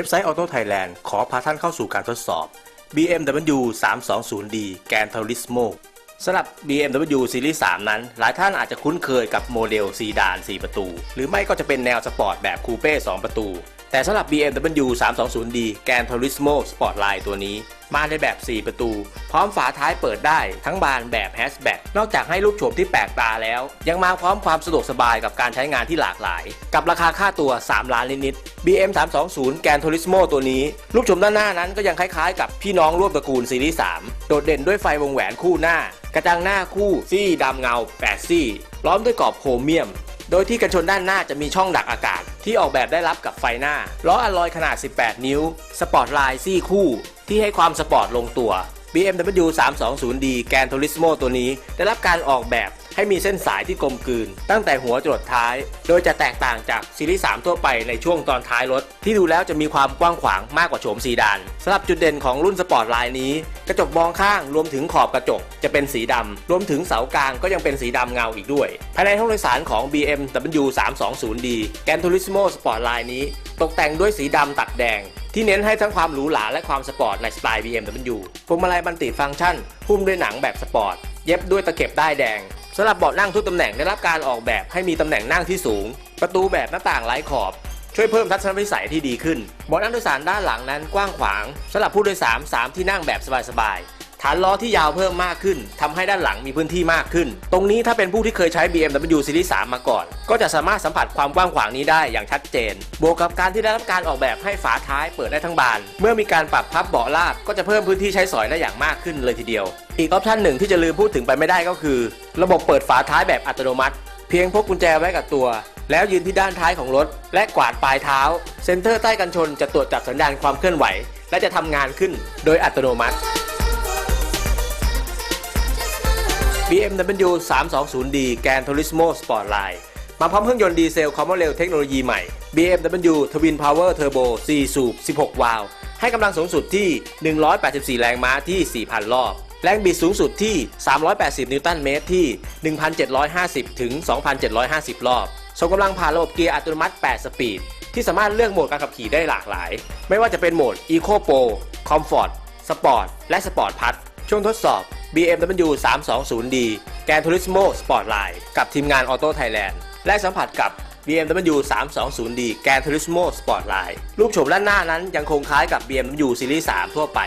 ว็บไซต์ Auto Thailand ขอพาท่านเข้าสู่การทดสอบ BMW 320D Gran Turismo สำหรับ BMW Series 3 นั้น หลายท่านอาจจะคุ้นเคยกับโมเดลซีดาน 4 ประตู หรือไม่ก็จะเป็นแนวสปอร์ตแบบคูเป้ 2 ประตู แต่สำหรับ BMW 320D Gran Turismo Sportline ตัวนี้ มาในแบบ 4 ประตู พร้อมฝาท้ายเปิดได้ทั้งบานแบบแฮชแบ็กนอกจากให้รูปโฉมที่แปลกตาแล้ว ยังมาพร้อมความสะดวกสบายกับการใช้งานที่หลากหลาย กับราคาค่าตัว 3 ล้านนิดๆ BM 320 Gran Turismo ตัวนี้ รูปโฉมด้านหน้านั้นก็ยังคล้ายๆ กับพี่น้องร่วมตระกูลซีรีส์3โดดเด่นด้วยไฟวงแหวนคู่หน้า กระจังหน้าคู่ซี่ดำเงา8ซี่ล้อมด้วยกรอบโครเมียม โดยที่กันชนด้านหน้าจะมีช่องดักอากาศ ที่ออกแบบได้รับกับไฟหน้า ล้ออลลอยขนาด 18 นิ้ว สปอร์ตไลน์ซี่คู่ ที่ให้ความสปอร์ตลงตัว BMW 320D Gran Turismo ตัวนี้ได้รับการออกแบบ ให้มีเส้นสายที่กลมกลืน ตั้งแต่หัวจรดท้าย โดยจะแตกต่างจากซีรีส์3ทั่วไปในช่วงตอนท้ายรถ ที่ดูแล้วจะมีความกว้างขวางมากกว่าโฉมซีดานสำหรับจุดเด่นของรุ่นสปอร์ตไลน์นี้ กระจกมองข้างรวมถึงขอบกระจกจะเป็นสีดำรวมถึงเสากลางก็ยังเป็นสีดำเงาอีกด้วย ภายในห้องโดยสารของ BMW 320D Gran Turismo Sportline นี้ ตกแต่งด้วยสีดำตัดแดงที่เน้นให้ทั้งความหรูหราและความสปอร์ตในสไตล์ BMW พวงมาลัยบันติฟังก์ชัน หุ้มด้วยหนังแบบสปอร์ต เย็บด้วยตะเข็บด้ายแดงำหรับเบาะนั่งทุกตำแหน่งได้รับการออกแบบให้มีตำแหน่งนั่งที่สูง ประตูแบบหน้าต่างไร้ขอบ ช่วยเพิ่มทัศนวิสัยที่ดีขึ้นเบาะนั่งโดยสารด้านหลังนั้นกว้างขวางสำหรับผู้โดยสาร3ที่นั่งแบบสบายๆ ฐานล้อที่ยาวเพิ่มมากขึ้นทำให้ด้านหลังมีพื้นที่มากขึ้น ตรงนี้ถ้าเป็นผู้ที่เคยใช้ BMW Series 3 มาก่อน ก็จะสามารถสัมผัสความกว้างขวางนี้ได้อย่างชัดเจน บวกกับการที่ได้รับการออกแบบให้ฝาท้ายเปิดได้ทั้งบาน เมื่อมีการปรับพับเบาะราบก็จะเพิ่มพื้นที่ใช้สอยได้อย่างมากขึ้นเลยทีเดียว อีกออปชันหนึ่งที่จะลืมพูดถึงไปไม่ได้ก็คือ ระบบเปิดฝาท้ายแบบอัตโนมัติ เพียงพกกุญแจไว้กับตัวแล้วยืนที่ด้านท้ายของรถ และกวาดปลายเท้า เซ็นเตอร์ใต้กันชนจะตรวจจับสัญญาณความเคลื่อนไหว และจะทำงานขึ้นโดยอัตโนมัติ BMW 320D Gran Turismo Sportline มาพร้อมเครื่องยนต์ดีเซลคอมมอนเรลเทคโนโลยีใหม่ BMW Twin Power Turbo 4 สูบ 16 วาล์วให้กำลังสูงสุดที่ 184 แรงม้าที่ 4,000 รอบ แรงบิดสูงสุดที่ 380 นิวตันเมตรที่ 1,750 ถึง 2,750 รอบส่งกำลังผ่านระบบเกียร์อัตโนมัติ 8 สปีด ที่สามารถเลือกโหมดการขับขี่ได้หลากหลาย ไม่ว่าจะเป็นโหมด Eco Pro Comfort Sport และ Sport Plus ช่วงทดสอบ BMW 320D Gran Turismo Sportline กับทีมงาน Auto Thailand และสัมผัสกับ BMW 320D Gran Turismo Sportline รูปโฉมด้านหน้านั้นยังคงคล้ายกับ BMW Series 3 ทั่วไป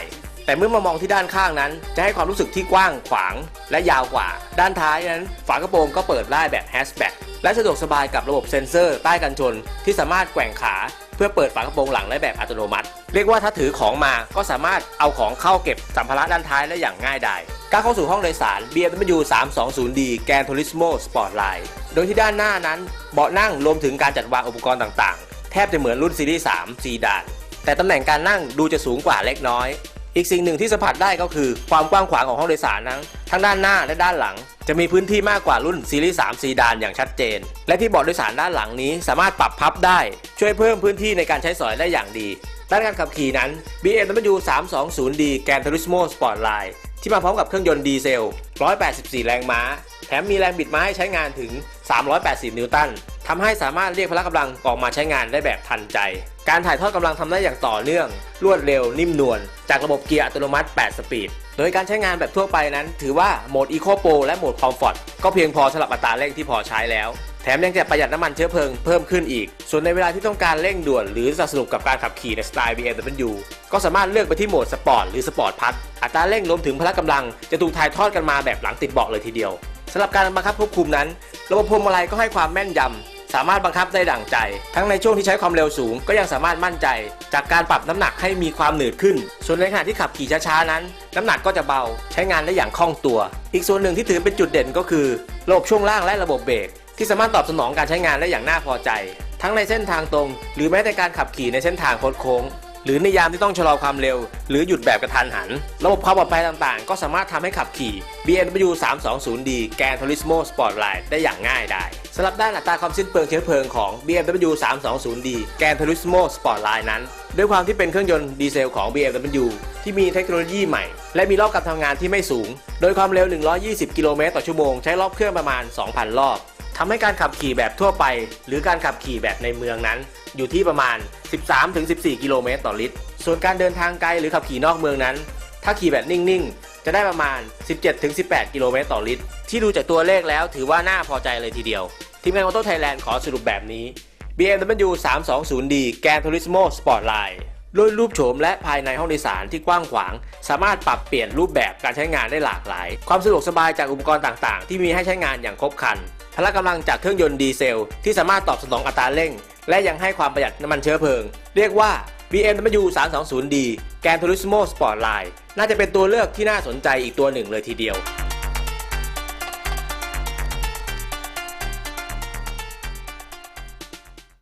แต่เมื่อมามองที่ด้านข้างนั้น จะให้ความรู้สึกที่กว้างขวางและยาวกว่า ด้านท้ายนั้น ฝากระโปรงก็เปิดได้แบบแฮชแบ็กและสะดวกสบายกับระบบเซ็นเซอร์ใต้กันชนที่สามารถแกว่งขา เพื่อเปิดฝากระโปรงหลังได้แบบอัตโนมัติ เรียกว่าถ้าถือของมาก็สามารถเอาของเข้าเก็บสัมภาระด้านท้ายได้อย่างง่ายดายการเข้าสู่ห้องโดยสาร BMW 320D Gran Turismo Sportline โดยที่ด้านหน้านั้นเบาะนั่งรวมถึงการจัดวางอุปกรณ์ต่างๆ แทบจะเหมือนรุ่นซีรีส์3 4ดาน แต่ตำแหน่งการนั่งดูจะสูงกว่าเล็กน้อย อีกสิ่งหนึ่งที่สัมผัสได้ก็คือความกว้างขวางของห้องโดยสารนั้นทั้งด้านหน้าและด้านหลัง จะมีพื้นที่มากกว่ารุ่นซีรีส์3ซีดานอย่างชัดเจน และที่เบาะโดยสารด้านหลังนี้สามารถปรับพับได้ ช่วยเพิ่มพื้นที่ในการใช้สอยได้อย่างดี ด้านการขับขี่นั้น BMW 320D Gran Turismo Sportline ที่มาพร้อมกับเครื่องยนต์ดีเซล 184 แรงม้า แถมมีแรงบิดมาให้ใช้งานถึง 380นิวตัน ทำให้สามารถเรียกพละกำลังออกมาใช้งานได้แบบทันใจ การถ่ายทอดกำลังทำได้อย่างต่อเนื่อง รวดเร็วนิ่มนวลจากระบบเกียร์อัตโนมัติ 8 สปีด โดยการใช้งานแบบทั่วไปนั้น ถือว่าโหมด Eco Pro และโหมด Comfort ก็เพียงพอสำหรับอัตราเร่งที่พอใช้แล้ว แถมยังจะประหยัดน้ำมันเชื้อเพลิงเพิ่มขึ้นอีก ส่วนในเวลาที่ต้องการเร่งด่วนหรือสนุกกับการขับขี่ในสไตล์ BMW ก็สามารถเลือกไปที่โหมดสปอร์ตหรือสปอร์ตพัทอัตราเร่งรวมถึงพละกำลัง จะถูกถ่ายทอดกันมาแบบหลังติดเบาะเลยทีเดียวสำหรับการบังคับควบคุมนั้น ระบบพวงมาลัยก็ให้ความแม่นยำ สามารถบังคับได้ดั่งใจ ทั้งในช่วงที่ใช้ความเร็วสูง ก็ยังสามารถมั่นใจ จากการปรับน้ำหนักให้มีความหนืดขึ้น ส่วนในขณะที่ขับขี่ช้าๆนั้น น้ำหนักก็จะเบาใช้งานได้อย่างคล่องตัว อีกส่วนหนึ่งที่ถือเป็นจุดเด่นก็คือระบบช่วงล่างและระบบเบรกที่สามารถตอบสนองการใช้งานได้อย่างน่าพอใจ ทั้งในเส้นทางตรง หรือแม้แต่การขับขี่ในเส้นทางโค้ง หรือในยามที่ต้องชะลอความเร็ว หรือหยุดแบบกระทันหัน ระบบความปลอดภัยต่างๆ ก็สามารถทำให้ขับขี่ BMW 320D Gran Turismo Sportline ได้อย่างง่ายได้สำหรับด้านอัตราความสิ้นเปลืองเชื้อเพลิงของ BMW 320D Gran Turismo Sportline นั้น ด้วยความที่เป็นเครื่องยนต์ดีเซลของ BMW ที่มีเทคโนโลยีใหม่ และมีรอบการทำงานที่ไม่สูง โดยความเร็ว 120 กิโลเมตรต่อชั่วโมง ใช้รอบเครื่องประมาณ 2,000 รอบ ทำให้การขับขี่แบบทั่วไป หรือการขับขี่แบบในเมืองนั้น อยู่ที่ประมาณ 13-14 กิโลเมตรต่อลิตร ส่วนการเดินทางไกลหรือขับขี่นอกเมืองนั้น ถ้าขี่แบบนิ่งๆ จะได้ประมาณ 17-18 กิโลเมตรต่อลิตร ที่ดูจากตัวเลขแล้วถือว่าน่าพอใจเลยทีเดียว ทีมงานออโต้ไทยแลนด์ขอสรุปแบบนี้ BMW 320D แกน Turismo Sportline ด้วยรูปโฉมและภายในห้องโดยสารที่กว้างขวาง สามารถปรับเปลี่ยนรูปแบบการใช้งานได้หลากหลาย ความสะดวกสบายจากอุปกรณ์ต่างๆ ที่มีให้ใช้งานอย่างครบครัน พละกำลังจากเครื่องยนต์ดีเซล ที่สามารถตอบสนองอัตราเร่ง และยังให้ความประหยัดน้ำมันเชื้อเพลิง เรียกว่า BMW 320D แกน Turismo Sportline น่าจะเป็นตัวเลือกที่น่าสนใจอีกตัวหนึ่งเลยทีเดียว